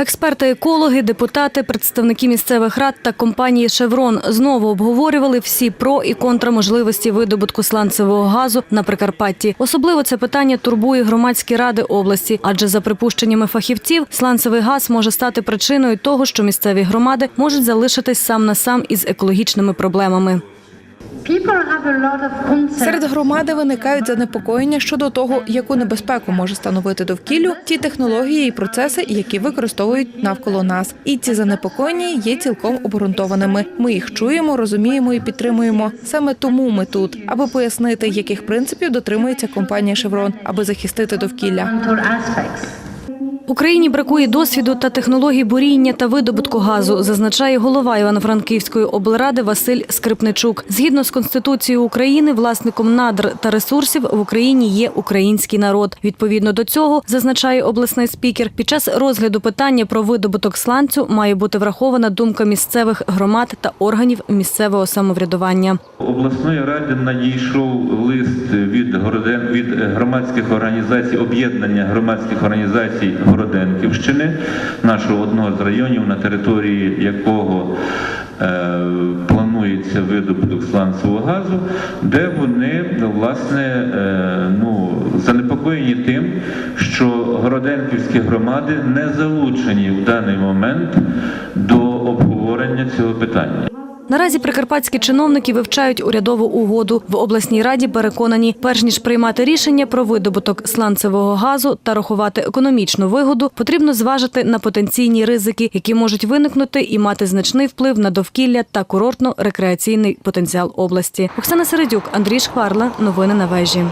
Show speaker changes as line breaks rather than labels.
Експерти, екологи, депутати, представники місцевих рад та компанії Шеврон знову обговорювали всі про і контра можливості видобутку сланцевого газу на Прикарпатті. Особливо це питання турбує громадські ради області, адже за припущеннями фахівців, сланцевий газ може стати причиною того, що місцеві громади можуть залишитись сам на сам із екологічними проблемами.
Серед громади виникають занепокоєння щодо того, яку небезпеку може становити довкіллю ті технології і процеси, які використовують навколо нас. І ці занепокоєння є цілком обґрунтованими. Ми їх чуємо, розуміємо і підтримуємо. Саме тому ми тут, аби пояснити, яких принципів дотримується компанія Шеврон, аби захистити довкілля.
Україні бракує досвіду та технологій буріння та видобутку газу, зазначає голова Івано-Франківської облради Василь Скрипничук. Згідно з Конституцією України, власником надр та ресурсів в Україні є український народ. Відповідно до цього, зазначає обласний спікер, під час розгляду питання про видобуток сланцю має бути врахована думка місцевих громад та органів місцевого самоврядування.
Обласної ради надійшов лист від від громадських організацій, об'єднання громадських організацій Городенківщини, нашого одного з районів, на території якого е, планується видобуток сланцевого газу, де вони власне е, ну, занепокоєні тим, що городенківські громади не залучені в даний момент до обговорення цього питання.
Наразі прикарпатські чиновники вивчають урядову угоду. В обласній раді переконані, перш ніж приймати рішення про видобуток сланцевого газу та рахувати економічну вигоду, потрібно зважити на потенційні ризики, які можуть виникнути і мати значний вплив на довкілля та курортно-рекреаційний потенціал області. Оксана Середюк, Андрій Шкварла. Новини на вежі.